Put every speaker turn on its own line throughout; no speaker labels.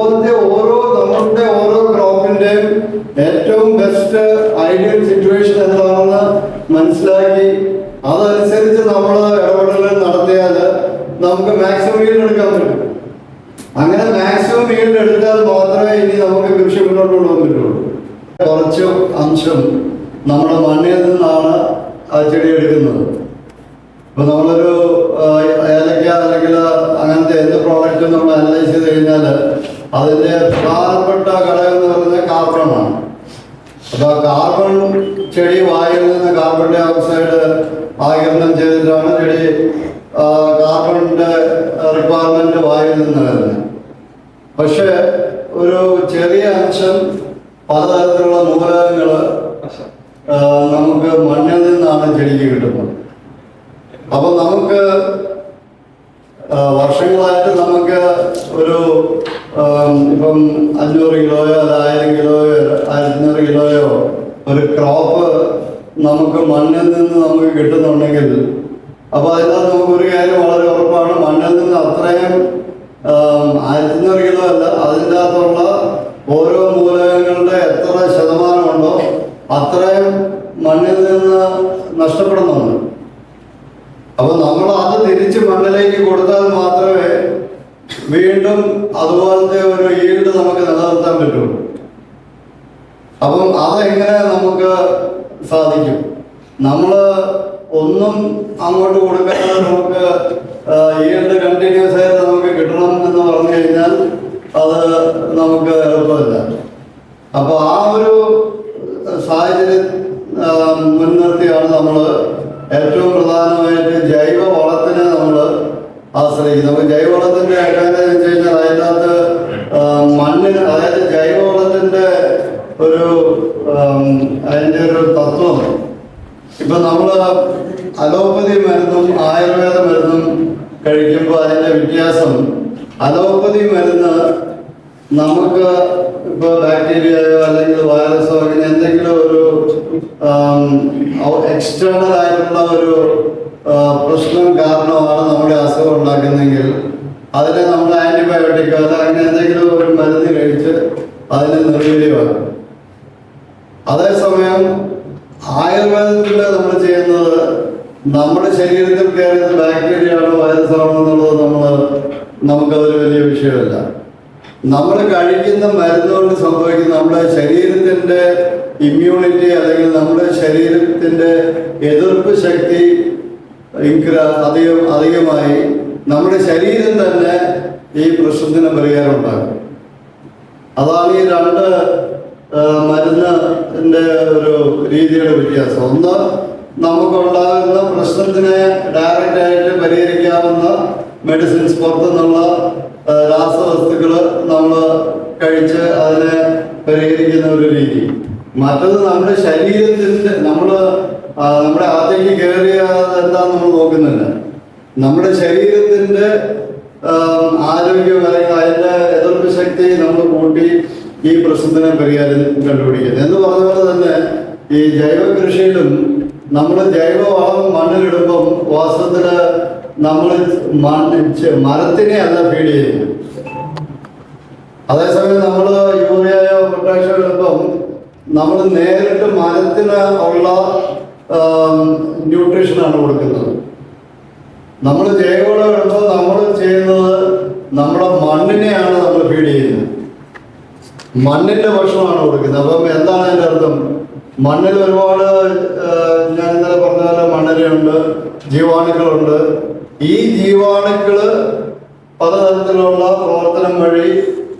ഇതുപോലത്തെ ഓരോ നമ്മളുടെ ഓരോ ക്രോപ്പിന്റെയും ഏറ്റവും ബെസ്റ്റ് ഐഡിയൽ സിറ്റുവേഷൻ എന്താണെന്ന് മനസ്സിലാക്കി അതനുസരിച്ച് നമ്മൾ ഇടപെടലുകൾ നടത്തിയാൽ നമുക്ക് മാക്സിമം ഈൽഡ് എടുക്കാൻ പറ്റും അങ്ങനെ മാക്സിമം ഈൽഡ് എടുത്താൽ മാത്രമേ ഇനി നമുക്ക് കൃഷി മുന്നോട്ട് കൊണ്ടുപോകാൻ പറ്റുള്ളൂ കുറച്ച് അംശം നമ്മുടെ മണ്ണിൽ നിന്നാണ് ആ ചെടി എടുക്കുന്നത് ഇപ്പൊ നമ്മളൊരു ആ, ഏലക്ക അല്ലെങ്കിൽ അങ്ങനത്തെ എന്ത് പ്രോഡക്റ്റും നമ്മൾ അനലൈസ് ചെയ്ത് കഴിഞ്ഞാൽ അതിന്റെ പ്രധാനപ്പെട്ട ഘടകം എന്ന് പറയുന്നത് കാർബണാണ് അപ്പൊ ആ കാർബൺ ചെടി വായിൽ നിന്ന് കാർബൺ ഡൈ ഓക്സൈഡ് ആകിരണം ചെയ്തിട്ടാണ് ചെടി ആ, കാർബണിന്റെ റിക്വയർമെന്റ് വായിൽ നിന്ന് വരുന്നത് പക്ഷെ ഒരു ചെറിയ അംശം പലതരത്തിലുള്ള മൂലകങ്ങൾ നമുക്ക് മണ്ണിൽ നിന്നാണ് ചെടിക്ക് കിട്ടുന്നത് അപ്പൊ നമുക്ക് ആ, വർഷങ്ങളായിട്ട് നമുക്ക് ഒരു ഇപ്പം അഞ്ഞൂറ് കിലോയോ അത് ആയിരം കിലോയോ അഞ്ഞൂറ് കിലോയോ ഒരു ക്രോപ്പ് നമുക്ക് മണ്ണിൽ നിന്ന് നമുക്ക് കിട്ടുന്നുണ്ടെങ്കിൽ അപ്പോൾ അതിനകത്ത് നമുക്ക് ഒരു കാര്യം വളരെ ഉറപ്പാണ് മണ്ണിൽ നിന്ന് അത്രയും ആയിരത്തഞ്ഞൂറ് കിലോ അല്ല അതിന്റെ അകത്തുള്ള ഓരോ മൂലകങ്ങളുടെ എത്ര ശതമാനമുണ്ടോ അത്രയും മണ്ണിൽ നിന്ന് നഷ്ടപ്പെടുന്നുണ്ട് അപ്പൊ നമ്മൾ അത് തിരിച്ച് കൊടുത്താൽ മാത്രമേ വീണ്ടും അതുപോലത്തെ ഒരു ഈൽഡ് നമുക്ക് നിലനിർത്താൻ പറ്റുള്ളൂ അപ്പം അതെങ്ങനെ നമുക്ക് സാധിക്കും? നമ്മൾ ഒന്നും അങ്ങോട്ട് കൊടുക്കാതെ നമുക്ക് ഈൽഡ് കണ്ടിന്യൂസ് ആയിട്ട് നമുക്ക് കിട്ടണം എന്ന് പറഞ്ഞു കഴിഞ്ഞാൽ അത് നമുക്ക് എളുപ്പമല്ല. അപ്പോൾ ആ ഒരു സാഹചര്യം ആ, മുൻനിർത്തിയാണ് നമ്മൾ ഏറ്റവും പ്രധാനമായിട്ട് ജൈവ വളത്തിനെ നമ്മൾ ആശ്രയിക്കുന്നത് അപ്പോൾ ജൈവവളത്തിന്റെ കാര്യം എന്ന് വെച്ച് കഴിഞ്ഞാൽ അതിനകത്ത് ആ, മണ്ണിന് അതായത് ജൈവവളത്തിന്റെ ഒരു ആം, അതിന്റെ ഒരു തത്വം ഇപ്പൊ നമ്മൾ അലോപ്പതി മരുന്നും ആയുർവേദ മരുന്നും കഴിക്കുമ്പോൾ അതിന്റെ വ്യത്യാസം അലോപ്പതി മരുന്ന് നമുക്ക് ഇപ്പോൾ ബാക്ടീരിയയോ അല്ലെങ്കിൽ വൈറസോ അങ്ങനെ എന്തെങ്കിലും ഒരു എക്സ്റ്റേണൽ ആയിട്ടുള്ള ഒരു ആ, പ്രശ്നം കാരണമാണ് നമ്മുടെ അസുഖം ഉണ്ടാക്കുന്നതെങ്കിൽ അതിനെ നമ്മൾ ആന്റിബയോട്ടിക്കോ അല്ല അങ്ങനെ എന്തെങ്കിലും ഒരു മരുന്ന് കഴിച്ച് അതിനെ നിർവീര്യമാക്കും അതേസമയം ആയുർവേദത്തിൽ നമ്മൾ ചെയ്യുന്നത് നമ്മുടെ ശരീരത്തിൽ കയറുന്ന ബാക്ടീരിയ ആണോ വൈറസ് ആണോ എന്നുള്ളത് നമ്മൾ നമുക്കതൊരു വലിയ വിഷയമല്ല നമ്മൾ കഴിക്കുന്ന മരുന്ന് കൊണ്ട് സംഭവിക്കുന്ന നമ്മുടെ ശരീരത്തിന്റെ ഇമ്മ്യൂണിറ്റി അല്ലെങ്കിൽ നമ്മുടെ ശരീരത്തിന്റെ എതിർപ്പ് ശക്തി അധികം അധികമായി നമ്മുടെ ശരീരം തന്നെ ഈ പ്രശ്നത്തിന് പരിഹാരം ഉണ്ടാകും അതാണ് ഈ രണ്ട് ആ, മരുന്നിന്റെ ഒരു രീതിയുടെ വ്യത്യാസം. ഒന്ന് നമുക്കുണ്ടാകുന്ന പ്രശ്നത്തിനെ ഡയറക്റ്റ് ആയിട്ട് പരിഹരിക്കാവുന്ന മെഡിസിൻസ് പുറത്തുനിന്നുള്ള രാസവസ്തുക്കൾ നമ്മൾ കഴിച്ച് അതിനെ പരിഹരിക്കുന്ന ഒരു രീതി. മറ്റത് നമ്മുടെ ശരീരത്തിന്റെ നമ്മൾ നമ്മുടെ അകത്തേക്ക് കയറിയ എന്താന്ന് നമ്മൾ നോക്കുന്നില്ല. നമ്മുടെ ശരീരത്തിന്റെ ആരോഗ്യം അല്ലെങ്കിൽ അതിന്റെ എതിർപ്പ് ശക്തി നമ്മൾ കൂട്ടി ഈ പ്രശ്നത്തിനെ പരിഹാരം കണ്ടുപിടിക്കുന്നത് എന്ന് പറഞ്ഞ പോലെ തന്നെ ഈ ജൈവ കൃഷിയിലും നമ്മൾ ജൈവവളം മണ്ണിലിടുമ്പം വാസ്തവത്തിൽ നമ്മൾ മണ്ണ് മരത്തിനെ അല്ല ഫീഡ് ചെയ്യുന്നത്. അതേസമയം നമ്മൾ യൂറിയയോ പൊട്ടാഷ്യോ ഇടുമ്പം നമ്മൾ നേരിട്ട് മരത്തിന് ഉള്ള ന്യൂട്രീഷനാണ് കൊടുക്കുന്നത്. നമ്മൾ ജൈവവളം ഇടുമ്പോൾ നമ്മൾ ചെയ്യുന്നത് നമ്മുടെ മണ്ണിനെയാണ് നമ്മൾ ഫീഡ് ചെയ്യുന്നത്. മണ്ണിന്റെ ഭക്ഷണമാണ് കൊടുക്കുന്നത്. അപ്പം എന്താണ് അതിന്റെ അർത്ഥം? മണ്ണിൽ ഒരുപാട് ഞാൻ ഇന്നലെ പറഞ്ഞ പോലെ മണ്ണിരയുണ്ട് ജീവാണുക്കളുണ്ട്. ഈ ജീവാണുക്കൾ പലതരത്തിലുള്ള പ്രവർത്തനം വഴി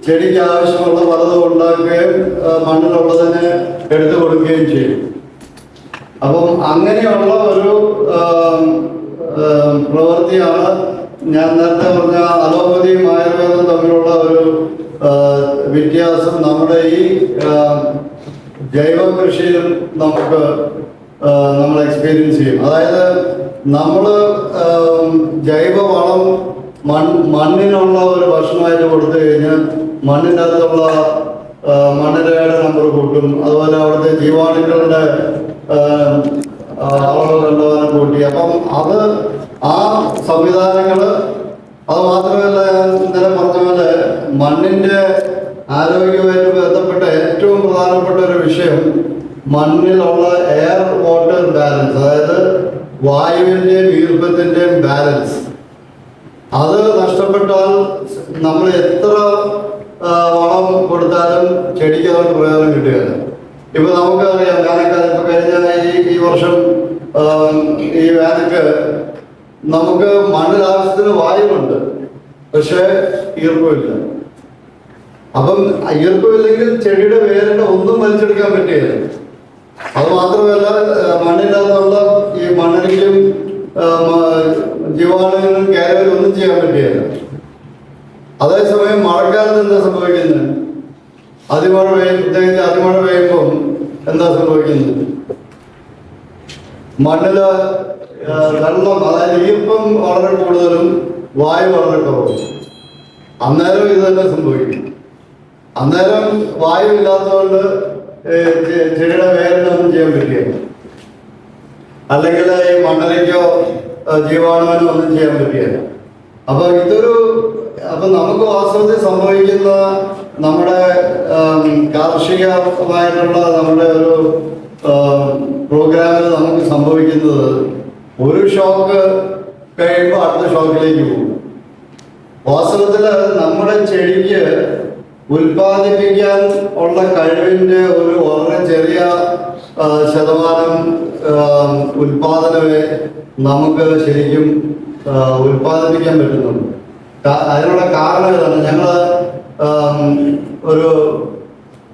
ചെടിക്ക് ആവശ്യമുള്ള പലതും ഉണ്ടാക്കുകയും മണ്ണിലുള്ളതിനെ എടുത്തു കൊടുക്കുകയും ചെയ്യും. അപ്പം അങ്ങനെയുള്ള ഒരു പ്രവൃത്തിയാണ് ഞാൻ നേരത്തെ പറഞ്ഞ അലോപ്പതിയും ആയുർവേദവും തമ്മിലുള്ള ഒരു വ്യത്യാസം നമ്മുടെ ഈ ജൈവ കൃഷിയിൽ നമുക്ക് നമ്മൾ എക്സ്പീരിയൻസ് ചെയ്യും. അതായത് നമ്മൾ ജൈവ വളം മൺ മണ്ണിനുള്ള ഒരു ഭക്ഷണമായിട്ട് കൊടുത്തു കഴിഞ്ഞാൽ മണ്ണിന്റെ അകത്തുള്ള മണ്ണിരയുടെ നമ്പർ കൂട്ടും. അതുപോലെ അവിടുത്തെ ജീവാണുക്കളുടെ അളവ് കണ്ടവാനം കൂട്ടി. അപ്പം അത് ആ സംവിധാനങ്ങൾ അത് മാത്രമല്ല ഇന്നലെ പറഞ്ഞ പോലെ മണ്ണിന്റെ ആരോഗ്യവുമായിട്ട് ബന്ധപ്പെട്ട ഏറ്റവും പ്രധാനപ്പെട്ട ഒരു വിഷയം മണ്ണിലുള്ള എയർ വാട്ടർ ബാലൻസ് അതായത് വായുവിന്റെയും ഈർപ്പത്തിന്റെയും ബാലൻസ് അത് നഷ്ടപ്പെട്ടാൽ നമ്മൾ എത്ര വളം കൊടുത്താലും ചെടിക്ക് അതുകൊണ്ട് പ്രയോജനം കിട്ടുകയില്ല. ഇപ്പൊ നമുക്കറിയാം വേനൽക്കാലം ഇപ്പൊ കഴിഞ്ഞ ഈ ഈ വർഷം ഈ വേനൽക്ക് നമുക്ക് മണ്ണിൽ ആവശ്യത്തിന് വായുവുണ്ട് പക്ഷേ ഈർപ്പമില്ല. അപ്പം ഈർപ്പമില്ലെങ്കിൽ ചെടിയുടെ വേരിന്റെ ഒന്നും വലിച്ചെടുക്കാൻ പറ്റുകയില്ല അത് മാത്രമല്ല മണ്ണിനകത്തുള്ള ഈ മണ്ണിലും ജീവാണുങ്ങളും കയറും ഒന്നും ചെയ്യാൻ പറ്റുകയില്ല അതേസമയം മഴക്കാലത്ത് എന്താ സംഭവിക്കുന്നത്? അതിമഴ പെയ്യും പ്രത്യേകിച്ച് അതിമഴ പെയ്യുമ്പം എന്താ സംഭവിക്കുന്നത്? മണ്ണിൽ വെള്ളം അതായത് ഈർപ്പം വളരെ കൂടുതലും വായു വളരെ കുറവും അന്നേരം ഇത് തന്നെ സംഭവിക്കും. അന്നേരം വായു ഇല്ലാത്തതുകൊണ്ട് ചെടിയുടെ വേരിനൊന്നും ചെയ്യാൻ പറ്റില്ല. അല്ലെങ്കിൽ ഈ മണ്ണലയ്ക്കോ ജീവാണുവിനോ ഒന്നും ചെയ്യാൻ പറ്റില്ല. അപ്പൊ ഇതൊരു അപ്പൊ നമുക്ക് വാസ്തവത്തിൽ സംഭവിക്കുന്ന നമ്മുടെ കാർഷികമായിട്ടുള്ള നമ്മുടെ ഒരു പ്രോഗ്രാമിൽ നമുക്ക് സംഭവിക്കുന്നത് ഒരു ഷോക്ക് കഴിയുമ്പോൾ അടുത്ത ഷോക്കിലേക്ക് പോകും. വാസ്തവത്തിൽ നമ്മുടെ ചെടിക്ക് ഉൽപ്പാദിപ്പിക്കാൻ ഉള്ള കഴിവിന്റെ ഒരു വളരെ ചെറിയ ശതമാനം ഉൽപാദനമേ നമുക്ക് ശരിക്കും ഉൽപാദിപ്പിക്കാൻ കാ- അതിനുള്ള കാരണം ഇതാണ്. ഞങ്ങൾ ഒരു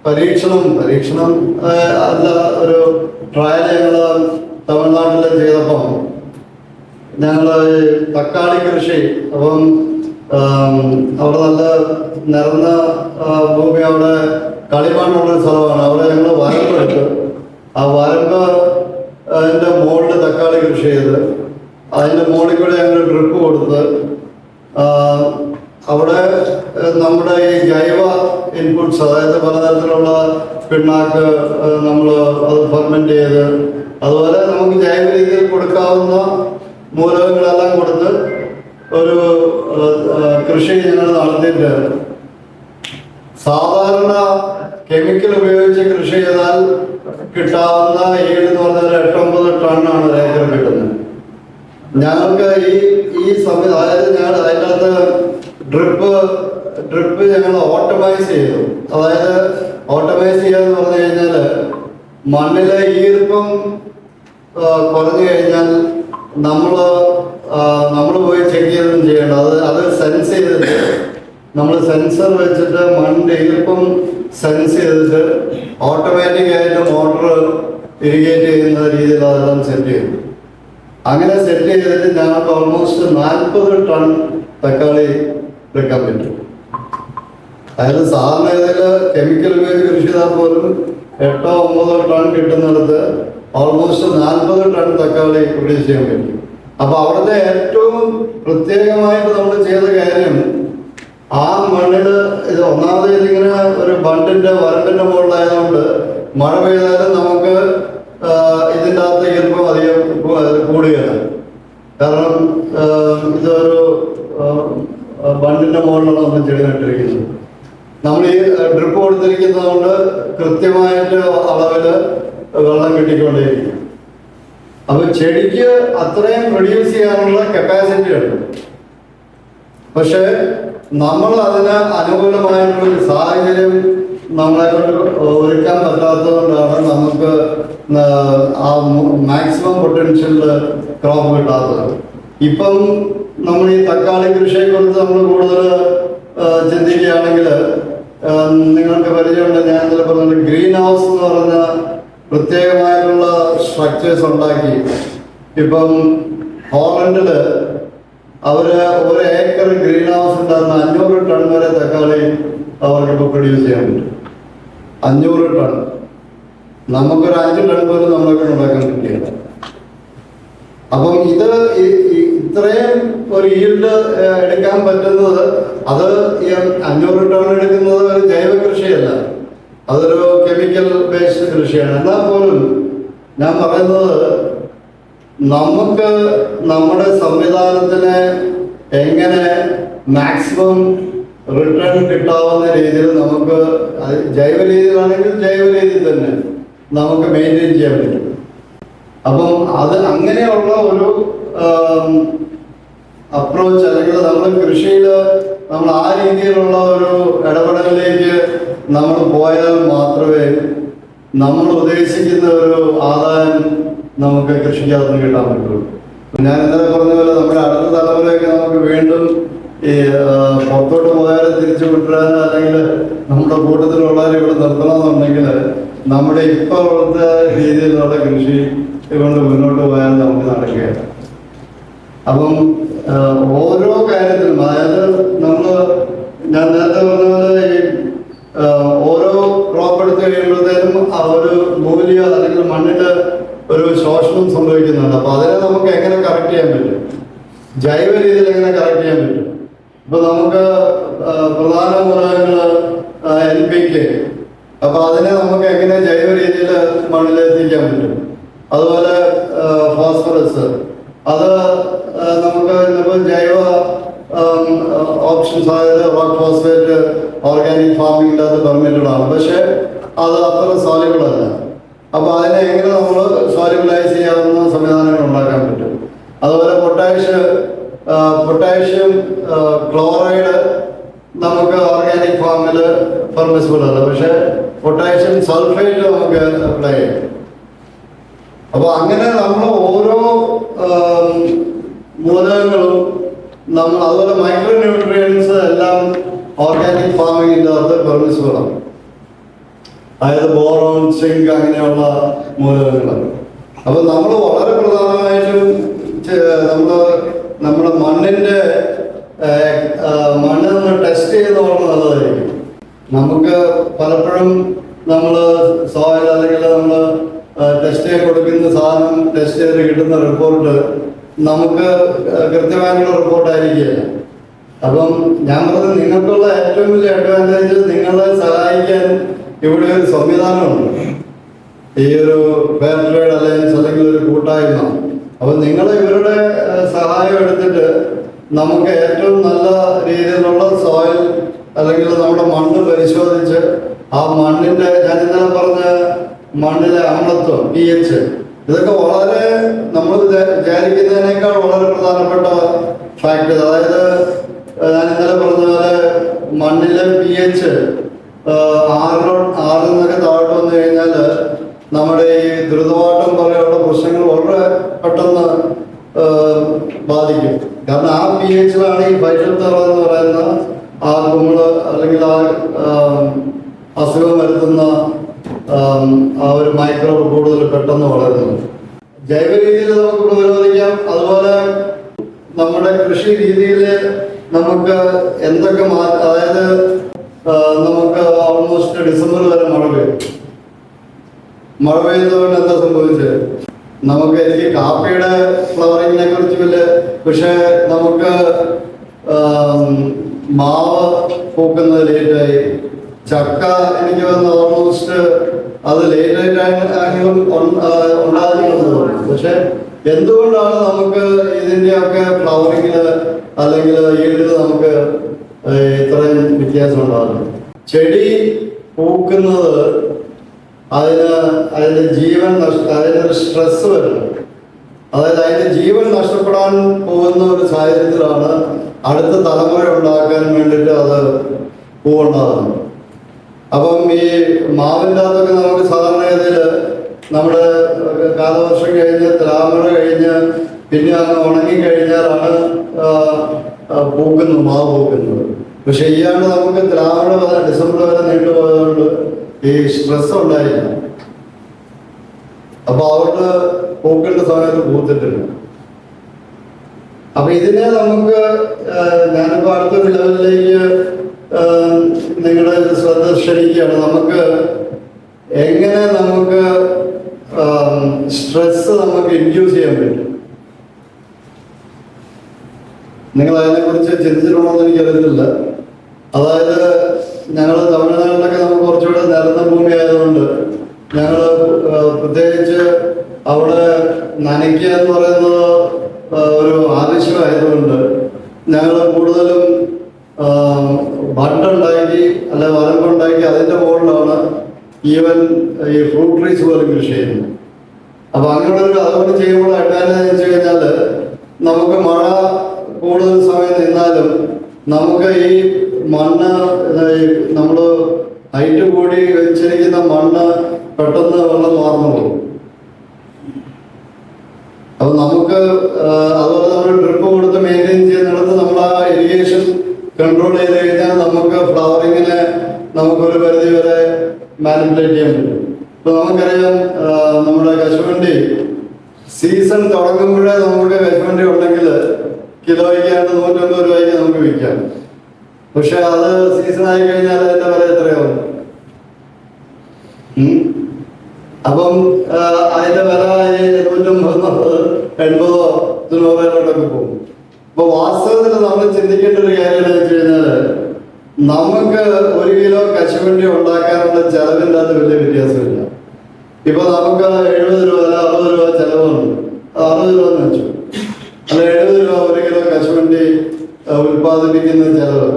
പരീക്ഷണം പരീക്ഷണം അല്ല ഒരു ട്രയൽ ഞങ്ങൾ തമിഴ്നാട്ടിൽ ചെയ്തപ്പം ഞങ്ങൾ തക്കാളി കൃഷി അപ്പം അവിടെ നല്ല നിറഞ്ഞ ഭൂമി അവിടെ ഒരു സ്ഥലമാണ്. അവിടെ ഞങ്ങൾ വരമ്പെടുത്ത് ആ വരമ്പ് അതിന്റെ മുകളിൽ തക്കാളി കൃഷി ചെയ്ത് അതിന്റെ മുകളിൽ കൂടെ ഞങ്ങൾ ഡ്രിപ്പ് കൊടുത്ത് അവിടെ നമ്മുടെ ഈ ജൈവ ഇൻപുട്സ് അതായത് പലതരത്തിലുള്ള പിണ്ണാക്ക് നമ്മൾ അത് ഫെർമെന്റ് ചെയ്ത് അതുപോലെ നമുക്ക് ജൈവ രീതിയിൽ കൊടുക്കാവുന്ന മൂലകങ്ങളെല്ലാം കൊടുത്ത് ഒരു കൃഷി ഞങ്ങൾ നടത്തിയിട്ട് സാധാരണ കെമിക്കൽ ഉപയോഗിച്ച് കൃഷി ചെയ്താൽ കിട്ടാവുന്ന ഏഴ് എന്ന് പറഞ്ഞാൽ എട്ടൊമ്പത് ടണ്ണാണ് ഒരു ഏക്കർ കിട്ടുന്നത്. ഞങ്ങൾക്ക് ഈ ഈ സംവിധാനം അതായത് ഞങ്ങൾ അതിന്റെ അകത്ത് ഡ്രിപ്പ് ഡ്രിപ്പ് ഞങ്ങൾ ഓട്ടോമൈസ് ചെയ്തു. അതായത് ഓട്ടോമൈസ് ചെയ്യാന്ന് പറഞ്ഞു കഴിഞ്ഞാൽ മണ്ണിലെ ഈർപ്പം കുറഞ്ഞു കഴിഞ്ഞാൽ നമ്മൾ നമ്മൾ പോയി ചെക്ക് ചെയ്തൊന്നും ചെയ്യേണ്ട. അത് അത് സെൻസ് ചെയ്തിട്ട് നമ്മൾ സെൻസർ വെച്ചിട്ട് മണ്ണ് ഈർപ്പം സെൻസ് ചെയ്തിട്ട് ഓട്ടോമാറ്റിക് ആയിട്ട് മോട്ടർ ഇറിഗേറ്റ് ചെയ്യുന്ന രീതിയിൽ അതെല്ലാം സെറ്റ് ചെയ്തു. അങ്ങനെ സെറ്റ് ചെയ്തിട്ട് ഞങ്ങൾക്ക് ഓൾമോസ്റ്റ് നാൽപ്പത് ടൺ തക്കാളി എടുക്കാൻ പറ്റും. അതായത് സാധാരണ ഇതിൽ കെമിക്കൽ ഉപയോഗിച്ച് കൃഷി ചെയ്താൽ പോലും എട്ടോ ഒമ്പതോ ടൺ കിട്ടുന്നിടത്ത് ഓൾമോസ്റ്റ് നാൽപ്പത് ടൺ തക്കാളി പ്രൊഡ്യൂസ് ചെയ്യാൻ പറ്റും. അപ്പൊ അവിടുത്തെ ഏറ്റവും പ്രത്യേകമായിട്ട് നമ്മൾ ചെയ്ത കാര്യം ആ മണ്ണിൽ ഇത് ഒന്നാമത് ഇതിങ്ങനെ ഒരു ബണ്ടിന്റെ വരണ്ടിന്റെ മുകളിലായതുകൊണ്ട് മഴ പെയ്താലും നമുക്ക് ഇതിന്റെ അകത്ത് ഈർപ്പം അധികം കൂടുകയാണ് കാരണം ഇതൊരു ബണ്ടിന്റെ മുകളിലാണ് നമ്മൾ ചെടി നട്ടിരിക്കുന്നത് നമ്മൾ ഈ ഡ്രിപ്പ് കൊടുത്തിരിക്കുന്നതുകൊണ്ട് കൃത്യമായിട്ട് അളവിൽ വെള്ളം കിട്ടിക്കൊണ്ടേയിരിക്കും. അപ്പൊ ചെടിക്ക് അത്രയും പ്രൊഡ്യൂസ് ചെയ്യാനുള്ള കപ്പാസിറ്റി ഉണ്ട്. പക്ഷെ നമ്മൾ അതിന് അനുകൂലമായിട്ടുള്ള ഒരു സാഹചര്യം നമ്മളെ ഒരുക്കാൻ പറ്റാത്തതുകൊണ്ടാണ് നമുക്ക് ആ മാക്സിമം പൊട്ടൻഷ്യൽ ക്രോപ്പ് കിട്ടാത്തത്. ഇപ്പം നമ്മൾ ഈ തക്കാളി കൃഷിയെ കുറിച്ച് നമ്മൾ കൂടുതൽ ചിന്തിക്കുകയാണെങ്കിൽ നിങ്ങൾക്ക് പരിചയമുണ്ട്. ഞാൻ ചിലപ്പോൾ ഗ്രീൻ ഹൗസ് എന്ന് പറഞ്ഞ പ്രത്യേകമായിട്ടുള്ള സ്ട്രക്ചേഴ്സ് ഉണ്ടാക്കി. ഇപ്പം ഹോളണ്ടിൽ അവർ ഒരു ഏക്കർ ഗ്രീൻ ഹൗസ് ഉണ്ടാകുന്ന അഞ്ഞൂറ് ടൺ വരെ തക്കാളി അവർക്ക് ഇപ്പോൾ പ്രൊഡ്യൂസ് ചെയ്യാൻ പറ്റും. അഞ്ഞൂറ് ടൺ നമുക്കൊരു അഞ്ച് ടൺ പോലും നമ്മളൊക്കെ ഉണ്ടാക്കാൻ പറ്റില്ല. അപ്പം ഇത് ഇത്രയും ഒരു ഈൽഡ് എടുക്കാൻ പറ്റുന്നത് അത് അഞ്ഞൂറ് ടൺ എടുക്കുന്നത് ഒരു ജൈവ കൃഷിയല്ല അതൊരു കെമിക്കൽ ബേസ്ഡ് കൃഷിയാണ്. എന്നാൽ പോലും ഞാൻ പറയുന്നത് നമുക്ക് നമ്മുടെ സംവിധാനത്തിന് എങ്ങനെ മാക്സിമം റിട്ടേൺ കിട്ടാവുന്ന രീതിയിൽ നമുക്ക് ജൈവ രീതിയിലാണെങ്കിൽ ജൈവ രീതിയിൽ തന്നെ നമുക്ക് മെയിന്റെയിൻ ചെയ്യാൻ പറ്റും. അപ്പം അത് അങ്ങനെയുള്ള ഒരു അപ്രോച്ച് അല്ലെങ്കിൽ നമ്മൾ കൃഷിയിൽ നമ്മൾ ആ രീതിയിലുള്ള ഒരു ഇടപെടലിലേക്ക് നമ്മൾ പോയാൽ മാത്രമേ നമ്മൾ ഉദ്ദേശിക്കുന്ന ഒരു ആദായം നമുക്ക് കൃഷിക്കകത്ത് നിന്ന് കിട്ടാൻ പറ്റുള്ളൂ. ഞാൻ ഇന്നലെ പറഞ്ഞ പോലെ നമ്മുടെ അടുത്ത തലമുറയൊക്കെ നമുക്ക് വീണ്ടും ഈ പുറത്തോട്ട് പോയാൽ തിരിച്ചു വിട്ടാൽ അല്ലെങ്കിൽ നമ്മുടെ കൂട്ടത്തിലുള്ളവരെ ഇവിടെ നിർത്തണമെന്നുണ്ടെങ്കിൽ നമ്മുടെ ഇപ്പോഴത്തെ രീതിയിലുള്ള കൃഷി കൊണ്ട് മുന്നോട്ട് പോയാൽ നമുക്ക് നടക്കുകയാണ് അപ്പം ഓരോ കാര്യത്തിലും അതായത് നമ്മൾ ഞാൻ നേരത്തെ പറഞ്ഞ പോലെ ഓരോ ക്രോപ്പ് എടുത്ത് കഴിയുമ്പോഴത്തേനും ആ ഒരു മൂല്യ അല്ലെങ്കിൽ മണ്ണിന്റെ ഒരു ശോഷണം സംഭവിക്കുന്നുണ്ട്. അപ്പൊ അതിനെ നമുക്ക് എങ്ങനെ കറക്റ്റ് ചെയ്യാൻ പറ്റും? ജൈവ രീതിയിൽ എങ്ങനെ കറക്റ്റ് ചെയ്യാൻ പറ്റും? ഇപ്പൊ നമുക്ക് പ്രധാന മൂലകങ്ങൾ എൻ പി കെ അപ്പൊ അതിനെ നമുക്ക് എങ്ങനെ ജൈവ രീതിയിൽ മണ്ണിലെത്തിക്കാൻ പറ്റും? അതുപോലെ ഫോസ്ഫറസ് അത് നമുക്ക് ഇന്നിപ്പോൾ ജൈവ ഓപ്ഷൻസ് ആയത് റോക്ക് ഫോസ്ഫേറ്റ് ഓർഗാനിക് ഫാമിംഗിന്റെ അത് പെർമിറ്റഡ് ആണ് പക്ഷേ അത് അത്ര സോലിബിളല്ല അപ്പോൾ അതിനെ എങ്ങനെ നമ്മൾ സോലിബിളായി ചെയ്യാവുന്ന സംവിധാനങ്ങൾ ഉണ്ടാക്കാൻ പറ്റും? അതുപോലെ പൊട്ടാഷ് പൊട്ടാഷ്യം ക്ലോറൈഡ് നമുക്ക് ഓർഗാനിക് ഫാമിൽ പെർമിസിബിൾ അല്ല പക്ഷേ പൊട്ടാഷ്യം സൾഫേറ്റ് നമുക്ക് അപ്ലൈ ചെയ്യാം. അപ്പൊ അങ്ങനെ നമ്മൾ ഓരോ മൂലകങ്ങളും നമ്മൾ അതുപോലെ മൈക്രോ ന്യൂട്രിയൻസ് എല്ലാം ഓർഗാനിക് ഫാമിങ്ങിന്റെ അകത്ത് പെർമിസിബിൾ വേണം. അതായത് ബോറോൺ സിങ്ക് അങ്ങനെയുള്ള മൂലകങ്ങൾ. അപ്പൊ നമ്മൾ വളരെ പ്രധാനമായിട്ടും നമ്മൾ നമ്മുടെ മണ്ണിന്റെ മണ്ണ് നമ്മൾ ടെസ്റ്റ് ചെയ്ത് വളരെ നല്ലതായിരിക്കും. നമുക്ക് പലപ്പോഴും നമ്മൾ സോയിൽ അല്ലെങ്കിൽ നമ്മൾ ടെസ്റ്റ് ചെയ്ത് കൊടുക്കുന്ന സാധനം ടെസ്റ്റ് ചെയ്ത് കിട്ടുന്ന റിപ്പോർട്ട് നമുക്ക് കൃത്യമായിട്ടുള്ള റിപ്പോർട്ടായിരിക്കില്ല അപ്പം ഞാൻ പറഞ്ഞത് നിങ്ങൾക്കുള്ള ഏറ്റവും വലിയ അഡ്വാന്റേജ് നിങ്ങളെ സഹായിക്കാൻ ഇവിടെ ഒരു സംവിധാനമുണ്ട്. ഈ ഒരു ഫെയർ അലയൻസ് അല്ലെങ്കിൽ ഒരു കൂട്ടായ്മ. അപ്പം നിങ്ങൾ ഇവരുടെ സഹായം എടുത്തിട്ട് നമുക്ക് ഏറ്റവും നല്ല രീതിയിലുള്ള സോയിൽ അല്ലെങ്കിൽ നമ്മുടെ മണ്ണ് പരിശോധിച്ച് ആ മണ്ണിന്റെ ഞാൻ ഇന്നലെ പറഞ്ഞ മണ്ണിലെ അമ്ലത്വം പി എച്ച് ഇതൊക്കെ വളരെ നമ്മൾ വിചാ- വിചാരിക്കുന്നതിനേക്കാൾ വളരെ പ്രധാനപ്പെട്ട ഫാക്ടർ അതായത് ഞാൻ ഇന്നലെ പറഞ്ഞ പോലെ മണ്ണിലെ പി എച്ച് ആറിനോ ആറിൽ നിന്നൊക്കെ താഴോട്ട് വന്നു കഴിഞ്ഞാൽ നമ്മുടെ ഈ ദ്രുതവാട്ടം പോലെയുള്ള പ്രശ്നങ്ങൾ വളരെ പെട്ടെന്ന് ബാധിക്കും. കാരണം ആ പി എച്ചിലാണ് ഈ വൈറ്റത്തറ എന്ന് പറയുന്ന ആ കുമിൾ അല്ലെങ്കിൽ ആ അസുഖം വരുത്തുന്ന ആ, ആ ഒരു മൈക്രോ കൂടുതൽ പെട്ടെന്ന് വളരുന്നത് ജൈവ രീതിയിൽ നമുക്ക് പ്രതിരോധിക്കാം. അതുപോലെ നമ്മുടെ കൃഷി രീതിയിൽ നമുക്ക് എന്തൊക്കെ അതായത് നമുക്ക് ഓൾമോസ്റ്റ് ഡിസംബർ വരെ മഴ പെയ്യും. മഴ പെയ്യുന്നതുകൊണ്ട് എന്താ സംഭവിച്ചത്? നമുക്ക് എനിക്ക് കാപ്പിയുടെ ഫ്ലവറിങ്ങിനെ കുറിച്ച് വലിയ പക്ഷേ നമുക്ക് മാവ് പൂക്കുന്നത് ലേറ്റായി. ചക്ക എനിക്ക് വന്ന് ഓൾമോസ്റ്റ് അത് ലേറ്റ് ആയിട്ടാണെങ്കിലും ഉണ്ടാകുന്നത് പക്ഷെ എന്തുകൊണ്ടാണ് നമുക്ക് ഇതിന്റെയൊക്കെ ഫ്ലവറിങ്ങിൽ അല്ലെങ്കിൽ ഈൽഡിൽ നമുക്ക് ഇത്രയും വ്യത്യാസം ഉണ്ടാകുന്നത് ചെടി പൂക്കുന്നത് അതിന് അതിന്റെ ജീവൻ നഷ്ട അതിനൊരു സ്ട്രെസ് വരുന്നു. അതായത് അതിന്റെ ജീവൻ നഷ്ടപ്പെടാൻ പോകുന്ന ഒരു സാഹചര്യത്തിലാണ് അടുത്ത തലമുറ ഉണ്ടാക്കാൻ വേണ്ടിയിട്ട് അത് പൂവുണ്ടാകുന്നത്. അപ്പം ഈ മാവിന്റെ അകത്തൊക്കെ നമുക്ക് സാധാരണഗതിയിൽ നമ്മുടെ കാലവർഷം കഴിഞ്ഞ് ദ്രാവണ കഴിഞ്ഞ് പിന്നെ അങ്ങ് ഉണങ്ങി കഴിഞ്ഞാലാണ് പൂക്കുന്നത് മാവ് പൂക്കുന്നത്. പക്ഷെ ഈയാണ് നമുക്ക് ദ്രാവണ വരെ ഡിസംബർ വരെ നീണ്ടുപോയതുകൊണ്ട് ഈ സ്ട്രെസ് ഉണ്ടായില്ല. അപ്പൊ അവർക്ക് പൂക്കേണ്ട സമയത്ത് പൂത്തിട്ടില്ല. അപ്പൊ ഇതിനെ നമുക്ക് ഞാനിപ്പോ അടുത്തൊരു ലെവലിലേക്ക് നിങ്ങളുടെ ശ്രദ്ധ ക്ഷണിക്കുകയാണ്. നമുക്ക് എങ്ങനെ നമുക്ക് സ്ട്രെസ് നമുക്ക് ഇൻഡ്യൂസ് ചെയ്യാൻ പറ്റും. നിങ്ങൾ അതിനെ കുറിച്ച് ചിന്തിച്ചിട്ടുണ്ടോ എന്ന് എനിക്ക് അറിയത്തില്ല അതായത് ഞങ്ങൾ തമിഴ്നാട്ടിലൊക്കെ നമുക്ക് കുറച്ചുകൂടെ നിരന്ന ഭൂമി ആയതുകൊണ്ട് ഞങ്ങൾ പ്രത്യേകിച്ച് അവിടെ നനയ്ക്കുക എന്ന് പറയുന്നത് ഒരു ആവശ്യമായതുകൊണ്ട് ഞങ്ങൾ കൂടുതലും ബണ്ടുണ്ടാക്കി അല്ലെ വരമ്പുണ്ടാക്കി അതിന്റെ മുകളിലാണ് ഈവൻ ഈ ഫ്രൂട്ട് ട്രീസ് പോലും കൃഷി ചെയ്യുന്നു. അപ്പൊ അങ്ങനെയുള്ളൊരു അതുകൊണ്ട് ചെയ്യുമ്പോൾ അഡ്വാന്റേജ് വെച്ച് കഴിഞ്ഞാൽ നമുക്ക് മഴ കൂടുതൽ സമയം നിന്നാലും നമുക്ക് ഈ മണ്ണ് നമ്മൾ ഹൈറ്റ് കൂടി വെച്ചിരിക്കുന്ന മണ്ണ് പെട്ടെന്ന് വെള്ളം മാർന്നു പോകും അപ്പൊ നമുക്ക് അതുപോലെ നമ്മൾ ഡ്രിപ്പ് കൊടുത്ത് മെയിന്റെയിൻ ചെയ്യുന്നിടത്ത് നമ്മൾ ആ ഇറിഗേഷൻ കൺട്രോൾ ചെയ്ത് കഴിഞ്ഞാൽ നമുക്ക് ഫ്ലവറിങ്ങിനെ നമുക്കൊരു പരിധി വരെ മാനിപ്പുലേറ്റ് ചെയ്യാൻ പറ്റും. ഇപ്പൊ നമുക്കറിയാം നമ്മുടെ കശുവണ്ടി സീസൺ തുടങ്ങുമ്പോഴേ നമുക്ക് കശുവണ്ടി ഉണ്ടെങ്കിൽ കിലോയ്ക്കാണ്ട് നൂറ്റൊമ്പത് രൂപയ്ക്ക് നമുക്ക് വിൽക്കാം. പക്ഷെ അത് സീസൺ ആയി കഴിഞ്ഞാൽ അതിന്റെ വില എത്രയാവും? അപ്പം അതിന്റെ വില നൂറ്റൊമ്പത് എൺപതോ തൊണ്ണൂറിലോട്ടൊക്കെ പോകും. അപ്പൊ വാസ്തവത്തിൽ നമ്മൾ ചിന്തിക്കേണ്ട ഒരു കാര്യം എന്താ വെച്ച് കഴിഞ്ഞാൽ നമുക്ക് ഒരു കിലോ കശുവണ്ടി ഉണ്ടാക്കാനുള്ള ചെലവില്ലാത്ത വലിയ വ്യത്യാസമില്ല. ഇപ്പൊ നമുക്ക് എഴുപത് രൂപ അല്ല അറുപത് രൂപ ചെലവുണ്ട്. അറുപത് രൂപ എന്ന് വെച്ചു. അല്ല എഴുപത് രൂപ ഒരു കിലോ കശുവണ്ടി ഉൽപ്പാദിപ്പിക്കുന്ന ചെലവ്.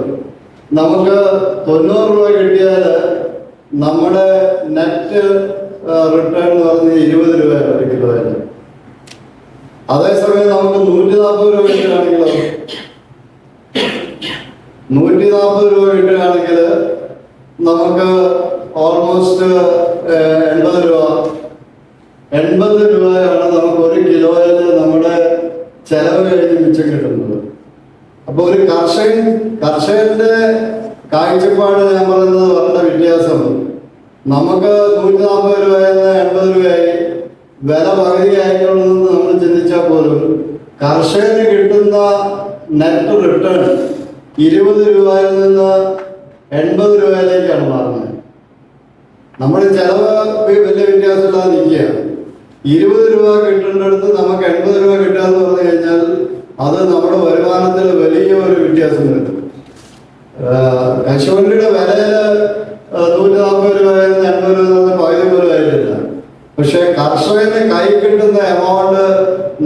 നമുക്ക് തൊണ്ണൂറ് രൂപ കിട്ടിയാൽ നമ്മുടെ നെറ്റ് റിട്ടേൺ എന്ന് പറഞ്ഞ ഇരുപത് രൂപയാണ് ഒരു കിലോയിൽ അതേസമയം നമുക്ക് നൂറ്റി നാൽപ്പത് രൂപ കിട്ടുകയാണെങ്കിലോ നൂറ്റി നാൽപ്പത് രൂപ കിട്ടുകയാണെങ്കിൽ നമുക്ക് ഓൾമോസ്റ്റ് എൺപത് രൂപ. എൺപത് രൂപയാണ് നമുക്ക് ഒരു കിലോയിൽ നമ്മുടെ ചെലവ് കഴിഞ്ഞ് മിച്ചം കിട്ടുന്നത്. അപ്പൊ ഒരു കർഷകൻ കർഷകന്റെ കാഴ്ചപ്പാട് ഞാൻ പറയുന്നത് വളരെ വ്യത്യാസം നമുക്ക് നൂറ്റി നാൽപ്പത് രൂപയിൽ നിന്ന് എൺപത് രൂപയായി വില പകുതിയായിട്ടുള്ളതെന്ന് നമ്മൾ ചിന്തിച്ചാൽ പോലും കർഷകന് കിട്ടുന്ന നെറ്റ് റിട്ടേൺ ഇരുപത് രൂപയിൽ നിന്ന് എൺപത് രൂപയിലേക്കാണ് മാറുന്നത്. നമ്മുടെ ചെലവ് വലിയ വ്യത്യാസമില്ലാതെ നിൽക്കുക ഇരുപത് രൂപ കിട്ടേണ്ടടുത്ത് നമുക്ക് എൺപത് രൂപ കിട്ടുക എന്ന് പറഞ്ഞു കഴിഞ്ഞാൽ അത് നമ്മുടെ വരുമാനത്തിൽ വലിയ ഒരു വ്യത്യാസം കിട്ടും കശുവണ്ടിയുടെ വില നൂറ്റി നാൽപ്പത് രൂപയിൽ നിന്ന് എൺപത് രൂപ എന്ന് പകുതി പോലും ആയിട്ടില്ല. പക്ഷെ കർഷകന് കൈ കിട്ടുന്ന എമൗണ്ട്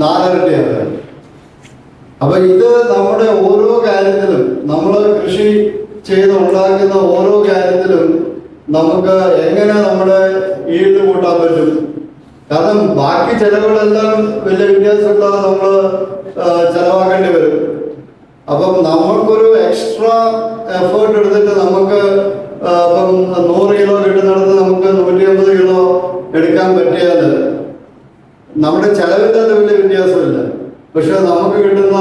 നാലിരട്ടിയാണ് അപ്പൊ ഇത് നമ്മുടെ ഓരോ കാര്യത്തിലും നമ്മൾ കൃഷി ചെയ്ത് ഉണ്ടാക്കുന്ന ഓരോ കാര്യത്തിലും നമുക്ക് എങ്ങനെ നമ്മുടെ ഈട് കൂട്ടാൻ പറ്റും? കാരണം ബാക്കി ചെലവുകളെല്ലാം വലിയ വ്യത്യാസമില്ലാതെ നമ്മൾ ചെലവാക്കേണ്ടി വരും. അപ്പം നമുക്കൊരു എക്സ്ട്രാ എഫേർട്ട് എടുത്തിട്ട് നമുക്ക് ഇപ്പം നൂറ് കിലോ കിട്ടുന്നിടത്ത് നമുക്ക് നൂറ്റി അമ്പത് കിലോ എടുക്കാൻ പറ്റിയാൽ നമ്മുടെ ചെലവിന്റെ വലിയ വ്യത്യാസമില്ല. പക്ഷെ നമുക്ക് കിട്ടുന്ന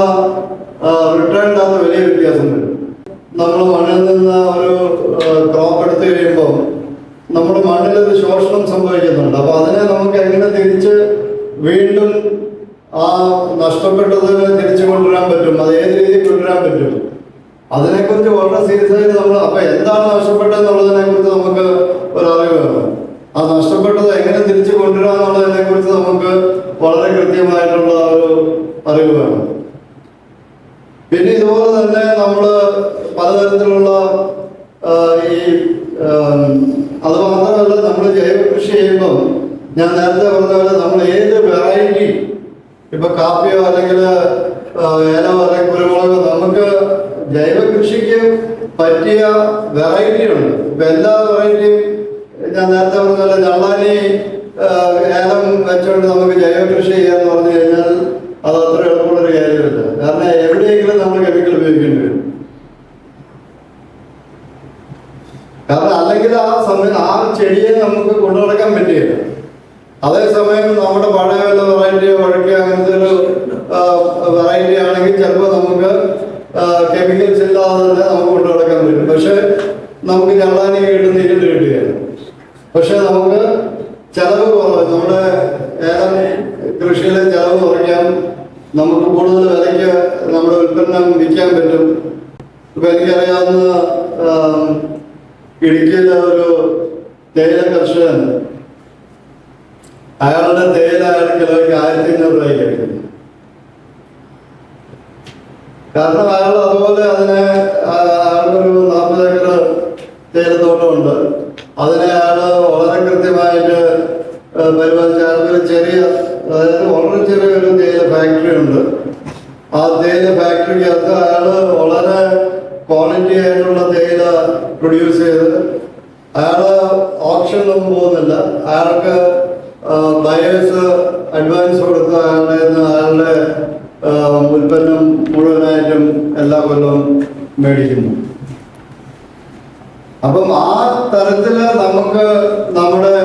റിട്ടേൺ അത് വലിയ വ്യത്യാസം വരും. നമ്മൾ മണ്ണിൽ നിന്ന് ഒരു ക്രോപ്പ് എടുത്തു കഴിയുമ്പോൾ നമ്മുടെ മണ്ണിൽ ഒരു ശോഷണം സംഭവിക്കുന്നുണ്ട്. അപ്പോൾ അതിനെ നമുക്ക് എങ്ങനെ തിരിച്ച് വീണ്ടും ആ നഷ്ടപ്പെട്ടതിനെ തിരിച്ചു കൊണ്ടുവരാൻ പറ്റും? അത് ഏത് രീതിയിൽ കൊണ്ടുവരാൻ പറ്റും? അതിനെക്കുറിച്ച് വളരെ സീരിയസ് ആയിട്ട് നമ്മൾ അപ്പൊ എന്താണ് നഷ്ടപ്പെട്ടതെന്നുള്ളതിനെ കുറിച്ച് നമുക്ക് ഒരു അറിവ് വേണം. ആ നഷ്ടപ്പെട്ടത് എങ്ങനെ തിരിച്ചു കൊണ്ടുവരാന്നുള്ളതിനെ കുറിച്ച് നമുക്ക് വളരെ കൃത്യമായിട്ടുള്ള ഒരു അറിവ് വേണം. പിന്നെ ഇതുപോലെ തന്നെ നമ്മൾ പലതരത്തിലുള്ള ഈ അത് മാത്രമല്ല നമ്മൾ ജൈവകൃഷി ചെയ്യുമ്പം ഞാൻ നേരത്തെ പറഞ്ഞ പോലെ നമ്മൾ ഏത് വെറൈറ്റി ഇപ്പൊ കാപ്പിയോ അല്ലെങ്കിൽ ഏലോ അല്ലെങ്കിൽ കുരുമുളകോ നമുക്ക് ജൈവകൃഷിക്ക് പറ്റിയ വെറൈറ്റി ഉണ്ട്. ഇപ്പൊ എല്ലാ വെറൈറ്റിയും ഞാൻ നേരത്തെ പറഞ്ഞ പോലെ ഞള്ളാനി ഏലം വെച്ചുകൊണ്ട് നമുക്ക് ജൈവകൃഷി ചെയ്യാന്ന് പറഞ്ഞു കഴിഞ്ഞാൽ അത് അത്ര എളുപ്പമുള്ളൊരു കാര്യമല്ല. കാരണം എവിടെയെങ്കിലും നമ്മൾ കെമിക്കൽ ഉപയോഗിക്കേണ്ടി വരും. കാരണം അല്ലെങ്കിൽ ആ സമയം ആ ചെടിയെ നമുക്ക് കൊണ്ടുനടക്കാൻ പറ്റുകയില്ല അതേസമയം നമ്മുടെ പഴയ വല്ല വെറൈറ്റിയോ വഴക്കോ അങ്ങനത്തെ ഒരു വെറൈറ്റി ആണെങ്കിൽ ചിലപ്പോൾ നമുക്ക് കെമിക്കൽസ് ഇല്ലാതെ തന്നെ നമുക്ക് കൊണ്ടുനടക്കാൻ പറ്റും. പക്ഷെ നമുക്ക് ചള്ളാനി കിട്ടുന്ന ഇരുണ്ട് കിട്ടുകയാണ് പക്ഷെ നമുക്ക് ചെലവ് കുറവ് നമ്മുടെ ഏലം കൃഷിയിലെ നമുക്ക് കൂടുതൽ വിലയ്ക്ക് നമ്മുടെ ഉൽപ്പന്നം വിൽക്കാൻ പറ്റും. ഇപ്പൊ എനിക്കറിയാവുന്ന ഇടുക്കിയിലെ ഒരു തേയില കർഷകൻ അയാളുടെ തേയില അയാൾ കിലോയ്ക്ക് ആയിരത്തി അഞ്ഞൂറ് രൂപയ്ക്ക് എടുക്കുന്നു കാരണം അയാൾ അതുപോലെ അതിനെ അയാളൊരു നാൽപ്പത് ഏക്കർ തേയിലത്തോട്ടമുണ്ട്. അതിനെ അയാൾ വളരെ കൃത്യമായിട്ട് പരിപാലിച്ച് അയാൾക്കൊരു ചെറിയ അതായത് വളരെ ചെറിയൊരു തേയില ഫാക്ടറി ഉണ്ട്. ആ തേയില ഫാക്ടറിക്കകത്ത് അയാൾ വളരെ ക്വാളിറ്റി ആയിട്ടുള്ള തേയില പ്രൊഡ്യൂസ് ചെയ്ത് അയാൾ ഓപ്ഷനൊന്നും പോകുന്നില്ല. അയാൾക്ക് ബയേഴ്സ് അഡ്വാൻസ് കൊടുത്ത് അയാളുടെ അയാളുടെ ഉൽപ്പന്നം മുഴുവനായിട്ടും എല്ലാ കൊല്ലവും മേടിക്കുന്നു. അപ്പം ആ തരത്തിൽ നമുക്ക് നമ്മുടെ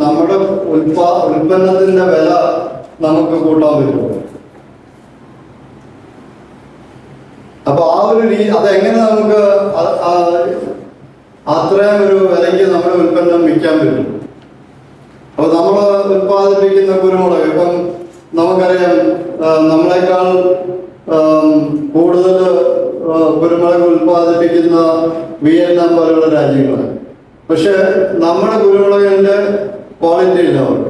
നമ്മുടെ ഉൽപാ ഉൽപ്പന്നത്തിന്റെ വില നമുക്ക് കൂട്ടാൻ പറ്റുമോ? അപ്പൊ ആ ഒരു രീതി അതെങ്ങനെ നമുക്ക് അത്രയും ഒരു വിലയ്ക്ക് നമ്മുടെ ഉൽപ്പന്നം വിൽക്കാൻ പറ്റും? അപ്പൊ നമ്മൾ ഉൽപ്പാദിപ്പിക്കുന്ന കുരുമുളക് ഇപ്പം നമുക്കറിയാം നമ്മളെക്കാൾ കൂടുതൽ കുരുമുളക് ഉൽപ്പാദിപ്പിക്കുന്ന വിയറ്റ്നാം പോലെയുള്ള രാജ്യങ്ങളാണ്. പക്ഷെ നമ്മുടെ കുരുമുളകിന്റെ ക്വാളിറ്റി ഉള്ളവർക്ക്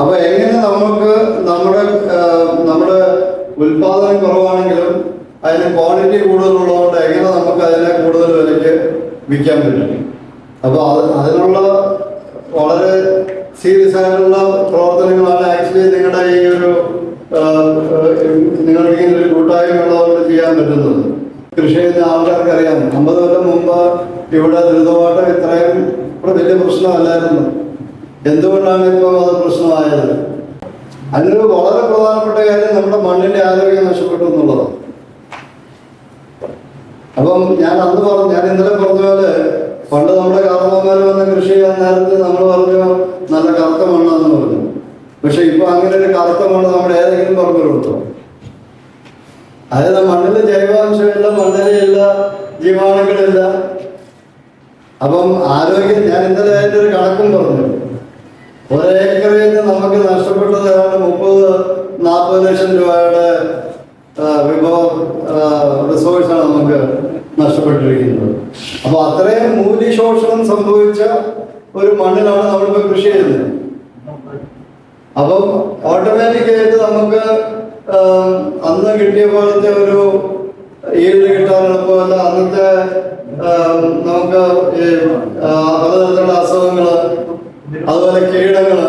അപ്പൊ എങ്ങനെ നമുക്ക് നമ്മുടെ നമ്മുടെ ഉൽപാദനം കുറവാണെങ്കിലും അതിന് ക്വാളിറ്റി കൂടുതലുള്ളതുകൊണ്ട് എങ്ങനെ നമുക്ക് അതിനെ കൂടുതൽ വിലയ്ക്ക് വിൽക്കാൻ പറ്റും? അപ്പൊ അത് അതിനുള്ള വളരെ സീരിയസ് ആയിട്ടുള്ള പ്രവർത്തനങ്ങളാണ് ആക്ച്വലി നിങ്ങളുടെ ഈ ഒരു നിങ്ങൾ ഇങ്ങനെ ഒരു കൂട്ടായ്മ ഉള്ളതുകൊണ്ട് ചെയ്യാൻ പറ്റുന്നത്. കൃഷി ചെയ്യുന്ന ആൾക്കാർക്ക് അറിയാം അമ്പത് കൊല്ലം മുമ്പ് ഇവിടെ ദുരിതമായിട്ട് ഇവിടെ വലിയ പ്രശ്നമല്ലായിരുന്നു. എന്തുകൊണ്ടാണ് ഇപ്പോൾ അത് പ്രശ്നമായത്? അതിനൊരു വളരെ പ്രധാനപ്പെട്ട കാര്യം നമ്മുടെ മണ്ണിന്റെ ആരോഗ്യം നഷ്ടപ്പെട്ടു എന്നുള്ളതാണ്. അപ്പം ഞാൻ അന്ന് പറഞ്ഞു ഞാൻ ഇന്നലെ പറഞ്ഞ പോലെ പണ്ട് നമ്മുടെ കാർന്നവന്മാർ വന്ന കൃഷി ചെയ്യാൻ നേരത്ത് നമ്മൾ പറഞ്ഞു നല്ല കറുത്ത മണ്ണാന്ന് പറഞ്ഞു. പക്ഷെ ഇപ്പൊ അങ്ങനെ ഒരു കറുത്ത മണ്ണ് നമ്മുടെ ഏതെങ്കിലും പറമ്പിലുണ്ടോ അതായത് മണ്ണിൽ ജൈവാംശമില്ല മണ്ണിലില്ല ജീവാണുക്കളില്ല. അപ്പം ആരോഗ്യം ഞാൻ ഇന്നലെ അതിന്റെ ഒരു കണക്കും പറഞ്ഞു. ഒരേക്കറിൽ നിന്ന് നമുക്ക് നഷ്ടപ്പെട്ടത് മുപ്പത് നാൽപ്പത് ലക്ഷം രൂപയുടെ വിഭവം റിസോഴ്സാണ് നമുക്ക് നഷ്ടപ്പെട്ടിരിക്കുന്നത്. അപ്പോൾ അത്രയും മൂല്യശോഷണം സംഭവിച്ച ഒരു മണ്ണിലാണ് നമ്മളിപ്പോ കൃഷി ചെയ്യുന്നത്. അപ്പം ഓട്ടോമാറ്റിക്കായിട്ട് നമുക്ക് അന്ന് കിട്ടിയ പോലത്തെ ഒരു ഈൽഡ് കിട്ടാൻ എളുപ്പമല്ല അന്നത്തെ നമുക്ക് ഈ പലതരത്തിലുള്ള അസുഖങ്ങൾ അതുപോലെ കീടങ്ങൾ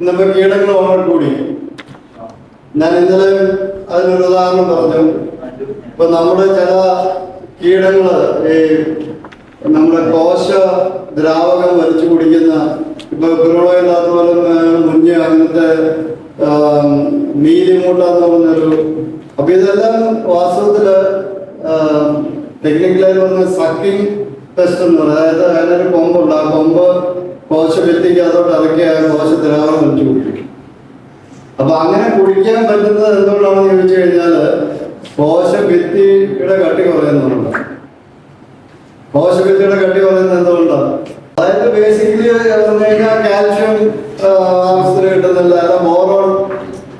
ഇന്നിപ്പോ കീടങ്ങൾ വളരെ കൂടി. ഞാൻ ഇന്നലെ അതിനൊരു ഉദാഹരണം പറഞ്ഞു. ഇപ്പൊ നമ്മുടെ ചില കീടങ്ങൾ ഈ നമ്മുടെ കോശ ദ്രാവകം വലിച്ചു കുടിക്കുന്ന ഇപ്പൊ കുരുളയില്ലാത്ത പോലെ മുഞ്ഞ് അങ്ങനത്തെ മീലിമൂട്ട എന്ന് പറഞ്ഞൊരു അപ്പൊ ഇതെല്ലാം വാസ്തവത്തിൽ ടെക്നിക്കലായി പറഞ്ഞ സക്കിങ് ടെസ്റ്റ് എന്ന് പറയുന്നത് അതായത് അതിനൊരു കൊമ്പുണ്ട് ആ കൊമ്പ് കോശ ഭിത്തിക്കകത്തോട്ട് ഇറക്കി ആ കോശ ദ്രാവണം വെച്ച് കുടിക്കും അപ്പൊ അങ്ങനെ കുടിക്കാൻ പറ്റുന്നത് എന്തുകൊണ്ടാണെന്ന് ചോദിച്ചു കഴിഞ്ഞാൽ കോശ ഭിത്തിയുടെ കട്ടി കുറയുന്നുണ്ട് കോശ ഭിത്തിയുടെ കട്ടി കുറയുന്നത് എന്തുകൊണ്ടാണ്? അതായത് ബേസിക്കലി പറഞ്ഞു കഴിഞ്ഞാൽ കാൽഷ്യം ആവശ്യത്തിന് കിട്ടുന്നില്ല. അല്ല ബോറോൺ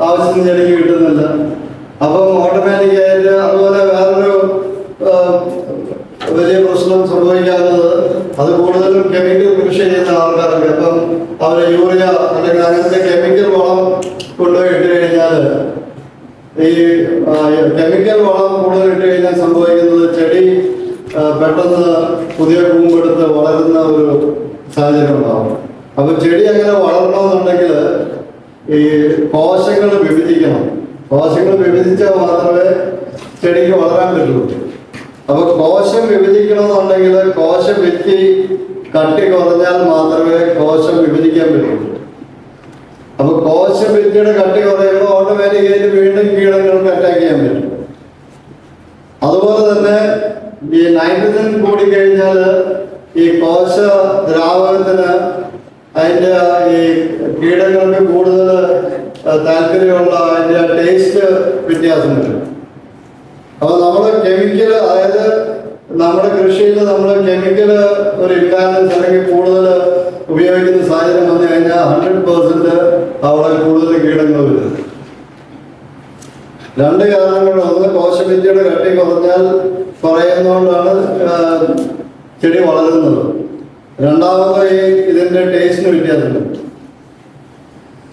ആവശ്യത്തിന് ചെടിക്ക് കിട്ടുന്നില്ല. അപ്പം ഓട്ടോമാറ്റിക് ആയിട്ട് അതുപോലെ വേറൊരു വലിയ പ്രശ്നം സംഭവിക്കാത്തത് അത് കൂടുതലും കെമിക്കൽ കൃഷി ചെയ്യുന്ന ആൾക്കാർക്ക് അപ്പം അവർ യൂറിയ അല്ലെങ്കിൽ അങ്ങനത്തെ കെമിക്കൽ വളം കൊണ്ടുപോയി ഇട്ട് കഴിഞ്ഞാൽ ഈ കെമിക്കൽ വളം കൂടുതൽ ഇട്ട് കഴിഞ്ഞാൽ സംഭവിക്കുന്നത് ചെടി പെട്ടെന്ന് പുതിയ കൂമ്പെടുത്ത് വളരുന്ന ഒരു സാഹചര്യം ഉണ്ടാവും. അപ്പൊ ചെടി അങ്ങനെ വളരണമെന്നുണ്ടെങ്കിൽ ഈ കോശങ്ങൾ വിഭജിക്കണം. കോശങ്ങൾ വിഭജിച്ചാൽ മാത്രമേ ചെടിക്ക് വളരാൻ പറ്റുള്ളൂ. അപ്പൊ കോശം വിഭജിക്കണമെന്നുണ്ടെങ്കിൽ കോശം ഭിത്തി കട്ടി കുറഞ്ഞാൽ മാത്രമേ കോശം വിഭജിക്കാൻ പറ്റുള്ളൂ അപ്പൊ കോശ ഭിത്തിയുടെ കട്ടി കുറയുമ്പോൾ ഓട്ടോമാറ്റിക്കായിട്ട് വീണ്ടും കീടങ്ങൾക്ക് അറ്റാക്ക് ചെയ്യാൻ പറ്റും. അതുപോലെ തന്നെ ഈ നൈട്രജൻ കൂടിക്കഴിഞ്ഞാൽ ഈ കോശ ദ്രാവകത്തിന് അതിന്റെ ഈ കീടങ്ങൾക്ക് കൂടുതൽ താല്പര്യമുള്ള അതിന്റെ ടേസ്റ്റ് വ്യത്യാസം വരും. അപ്പൊ നമ്മൾ കെമിക്കൽ അതായത് നമ്മുടെ കൃഷിയിൽ നമ്മൾ കെമിക്കൽ ഒരു ഇംബാലൻസ് അല്ലെങ്കിൽ കൂടുതൽ ഉപയോഗിക്കുന്ന സാഹചര്യം വന്നു കഴിഞ്ഞാൽ ഹൺഡ്രഡ് പെർസെന്റ് അവിടെ കൂടുതൽ കീടങ്ങൾ വരും. രണ്ട് കാരണങ്ങൾ ഒന്ന് കോശവിദ്യയുടെ കട്ടി കുറഞ്ഞാൽ പറയുന്നതുകൊണ്ടാണ് ചെടി വളരുന്നത്. രണ്ടാമത് ഈ ഇതിന്റെ ടേസ്റ്റിന് വ്യത്യാസമുണ്ട്.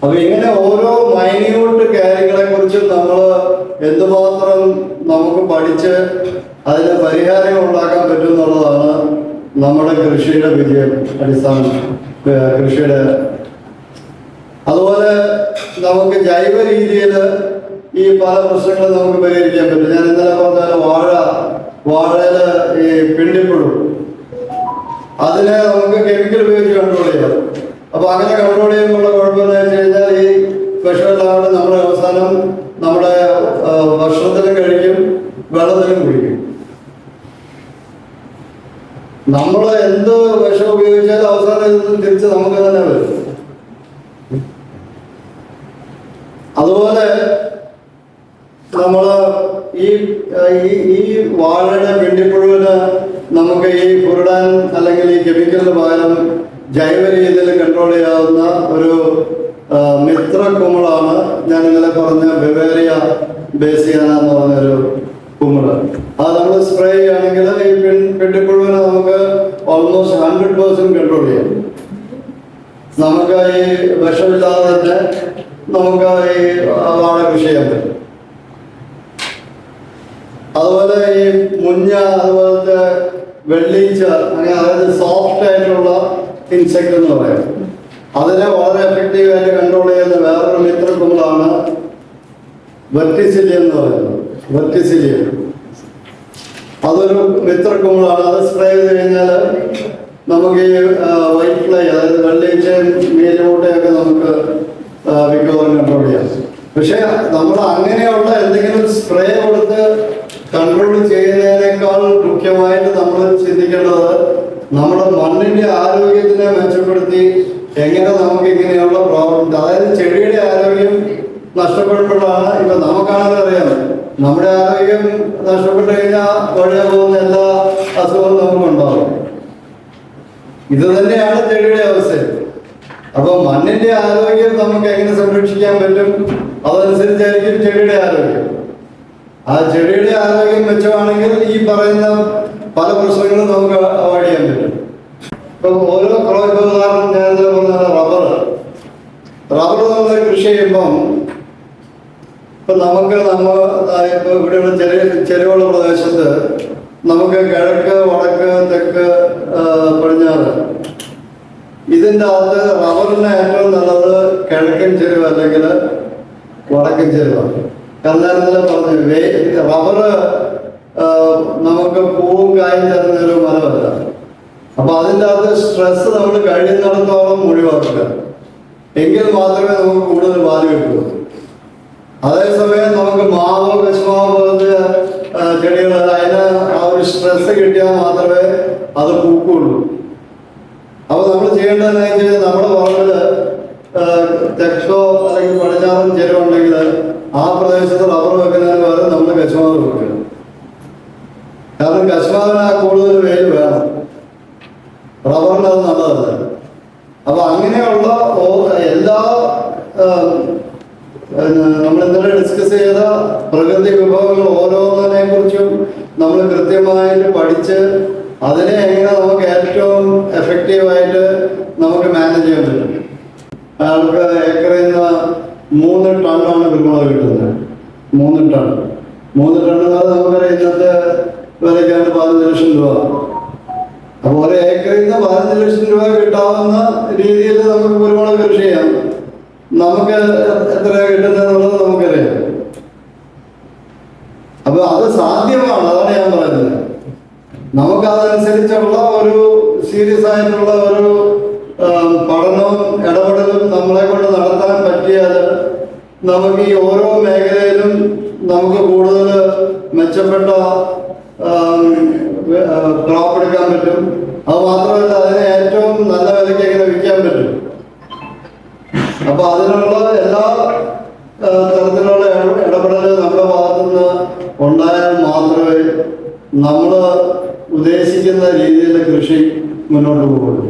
അപ്പൊ ഇങ്ങനെ ഓരോ മൈന്യൂട്ട് കാര്യങ്ങളെ കുറിച്ചും നമ്മൾ എന്തുമാത്രം നമുക്ക് പഠിച്ച് അതിന് പരിഹാരങ്ങൾ ഉണ്ടാക്കാൻ പറ്റും എന്നുള്ളതാണ് നമ്മുടെ കൃഷിയുടെ വിജയം അടിസ്ഥാന കൃഷിയുടെ. അതുപോലെ നമുക്ക് ജൈവ രീതിയിൽ ഈ പല പ്രശ്നങ്ങളും നമുക്ക് പരിഹരിക്കാൻ പറ്റും. ഞാൻ ഇന്നലെ പറഞ്ഞാൽ വാഴ വാഴയിൽ ഈ പിണ്ടിപ്പുഴു. അതിനെ നമുക്ക് കെമിക്കൽ ഉപയോഗിച്ച് കൺട്രോൾ ചെയ്യാം. അപ്പൊ അങ്ങനെ കൺട്രോൾ ചെയ്യുമ്പോൾ കുഴപ്പമെന്ന് വെച്ച് കഴിഞ്ഞാൽ ഈ വിഷമെല്ലാം നമ്മുടെ അവസാനം നമ്മുടെ ഭക്ഷണത്തിനും കഴിക്കും വെള്ളത്തിനും കുടിക്കും. നമ്മൾ എന്ത് വിഷം ഉപയോഗിച്ചാലും അവസാനം തിരിച്ച് നമുക്ക് തന്നെ വരും. അതുപോലെ നമ്മൾ ഈ ഈ വാഴയുടെ പിണ്ടിപ്പുഴുവിന് നമുക്ക് ഈ കുരുടാൻ അല്ലെങ്കിൽ ഈ കെമിക്കലിന് പകരം ജൈവ രീതിയിൽ കൺട്രോൾ ചെയ്യാവുന്ന ഒരു മിത്ര കുമിളാണ്. ഞാൻ ഇന്നലെ പറഞ്ഞ ബെവേറിയ ബേസിയാന എന്ന് പറഞ്ഞൊരു കുമിൾ. അത് നമ്മൾ സ്പ്രേ ചെയ്യുകയാണെങ്കിൽ ഈ പിൻ പിണ്ടിപ്പുഴുവിനെ നമുക്ക് ഓൾമോസ്റ്റ് ഹൺഡ്രഡ് പേഴ്സെന്റ് കൺട്രോൾ ചെയ്യാം. നമുക്ക് ഈ വിഷമില്ലാതെ തന്നെ നമുക്ക് ഈ വാഴ കൃഷി ചെയ്യാൻ പറ്റും. അതുപോലെ ഈ മുഞ്ഞ അതുപോലത്തെ വെള്ളീച്ച അങ്ങനെ അതായത് സോഫ്റ്റ് ആയിട്ടുള്ള ഇൻസെക്ട് എന്ന് പറയാം. അതിനെ വളരെ എഫക്റ്റീവായിട്ട് കൺട്രോൾ ചെയ്യുന്ന വേറൊരു മിത്രക്കുമ്പളാണ് വെർട്ടിസിലിയം എന്ന് പറയുന്നത്. വെർട്ടിസിലിയം അതൊരു മിത്രക്കുമ്പളാണ് അത് സ്പ്രേ ചെയ്ത് കഴിഞ്ഞാൽ നമുക്ക് ഈ വൈറ്റ് ഫ്ലൈ അതായത് വെള്ളിച്ചയും മീനുകൂട്ടയൊക്കെ നമുക്ക് മിക്കവാറും കൺട്രോൾ ചെയ്യാം. പക്ഷെ നമ്മൾ അങ്ങനെയുള്ള എന്തെങ്കിലും സ്പ്രേ കൊടുത്ത് കൺട്രോൾ ചെയ്യുന്നതിനേക്കാൾ മുഖ്യമായിട്ട് നമ്മൾ ചിന്തിക്കേണ്ടത് നമ്മുടെ മണ്ണിന്റെ ആരോഗ്യത്തിനെ മെച്ചപ്പെടുത്തി എങ്ങനെ നമുക്ക് ഇങ്ങനെയുള്ള പ്രോബ്ലം അതായത് ചെടിയുടെ ആരോഗ്യം നഷ്ടപ്പെടുമ്പോഴാണ് ഇപ്പൊ നമുക്കാണെന്ന് അറിയാം. നമ്മുടെ ആരോഗ്യം നഷ്ടപ്പെട്ടു കഴിഞ്ഞാൽ വഴിയെ പോകുന്ന എല്ലാ അസുഖവും നമുക്കുണ്ടാവും. ഇത് തന്നെയാണ് ചെടിയുടെ അവസ്ഥ. അപ്പൊ മണ്ണിന്റെ ആരോഗ്യം നമുക്ക് എങ്ങനെ സംരക്ഷിക്കാൻ പറ്റും? അതനുസരിച്ചായിരിക്കും ചെടിയുടെ ആരോഗ്യം. ആ ചെടിയുടെ ആരോഗ്യം മെച്ചമാണെങ്കിൽ ഈ പറയുന്ന പല പ്രശ്നങ്ങളും നമുക്ക് അവോയ്ഡ് ചെയ്യാൻ പറ്റും. ഓരോ ഉദാഹരണം ഞാൻ ഇന്നലെ പറഞ്ഞ റബ്ബർ റബ്ബർ നമ്മൾ കൃഷി ചെയ്യുമ്പം ഇപ്പൊ നമുക്ക് നമ്മ ഇപ്പൊ ഇവിടെയുള്ള ചെറിയ ചെറിയുള്ള പ്രദേശത്ത് നമുക്ക് കിഴക്ക് വടക്ക് തെക്ക് പടിഞ്ഞാറ്. ഇതിന്റെ അകത്ത് റബ്ബറിന് ഏറ്റവും നല്ലത് കിഴക്കൻ ചെരുവ് അല്ലെങ്കിൽ വടക്കൻ ചെരുവാണ് ഇന്നലെ പറഞ്ഞു വേ- റബ്ബർ നമുക്ക് പൂവും കായും തരുന്ന ഒരു മരമല്ല. അപ്പൊ അതിന്റെ അകത്ത് സ്ട്രെസ് നമ്മൾ കഴിയുന്നിടത്തോളം ഒഴിവാക്കുക. എങ്കിൽ മാത്രമേ നമുക്ക് കൂടുതൽ ബാധ കിട്ടൂ അതേസമയം നമുക്ക് മാവ് കശുമാവ് പോലത്തെ ചെടികൾ അതിന് ആ ഒരു സ്ട്രെസ് കിട്ടിയാൽ മാത്രമേ അത് പൂക്കുള്ളൂ. അപ്പൊ നമ്മൾ ചെയ്യേണ്ടത് എന്താ വെച്ചാൽ നമ്മുടെ ആ, തെക്കോ അല്ലെങ്കിൽ പടിഞ്ഞാറൻ ചെരുവുണ്ടെങ്കിൽ ആ പ്രദേശത്ത് റബ്ബർ വെക്കുന്നതിന് പകരം നമ്മൾ കശുമാവ് വെക്കണം കാരണം കശുമാവിന് കൂടുതൽ വെയിൽ വേണം. റബ്ബറിന് അത് നല്ലതല്ല. അപ്പൊ അങ്ങനെയുള്ള എല്ലാ നമ്മൾ ഇന്നലെ ഡിസ്കസ് ചെയ്ത പ്രകൃതി വിഭവങ്ങൾ ഓരോന്നിനെ കുറിച്ചും നമ്മൾ കൃത്യമായിട്ട് പഠിച്ച് അതിനെ എങ്ങനെ നമുക്ക് ഏറ്റവും എഫക്റ്റീവായിട്ട് നമുക്ക് മാനേജ് ചെയ്യാൻ പറ്റും. അയാൾക്ക് ഏക്കറിൽ നിന്ന് മൂന്ന് ടണ്ണാണ് കുരുമുളക് കിട്ടുന്നത്. മൂന്ന് ടൺ മൂന്ന് എന്ന് പറഞ്ഞാൽ നമുക്കറിയാം ഇന്നത്തെ വിലയ്ക്കാണ് പതിനഞ്ച് ലക്ഷം രൂപ. നിന്ന് പതിനഞ്ച് ലക്ഷം രൂപ കിട്ടാവുന്ന രീതിയിൽ നമുക്ക് കുരുമുളക് കൃഷി ചെയ്യാം. നമുക്ക് എത്ര കിട്ടുന്നത് നമുക്കറിയാം. അപ്പൊ അത് സാധ്യമാണ് അതാണ് ഞാൻ പറയുന്നത്. നമുക്ക് അതനുസരിച്ചുള്ള ഒരു സീരിയസ് ആയിട്ടുള്ള ഒരു പഠനവും ഇടപെടലും നമ്മളെ കൊണ്ട് നടത്താൻ പറ്റിയാൽ നമുക്ക് ഈ ഓരോ മേഖലയിലും നമുക്ക് കൂടുതൽ മെച്ചപ്പെട്ട ക്രോപ്പ് എടുക്കാൻ പറ്റും. അത് മാത്രമല്ല അതിനെ ഏറ്റവും നല്ല വിലയ്ക്ക് എങ്ങനെ വിൽക്കാൻ പറ്റും. അപ്പൊ അതിനുള്ള എല്ലാ തരത്തിലുള്ള ഇട- ഇടപെടൽ നമ്മുടെ ഭാഗത്തുനിന്ന് ഉണ്ടായാൽ മാത്രമേ നമ്മൾ ഉദ്ദേശിക്കുന്ന രീതിയിൽ കൃഷി മുന്നോട്ട് പോകുള്ളൂ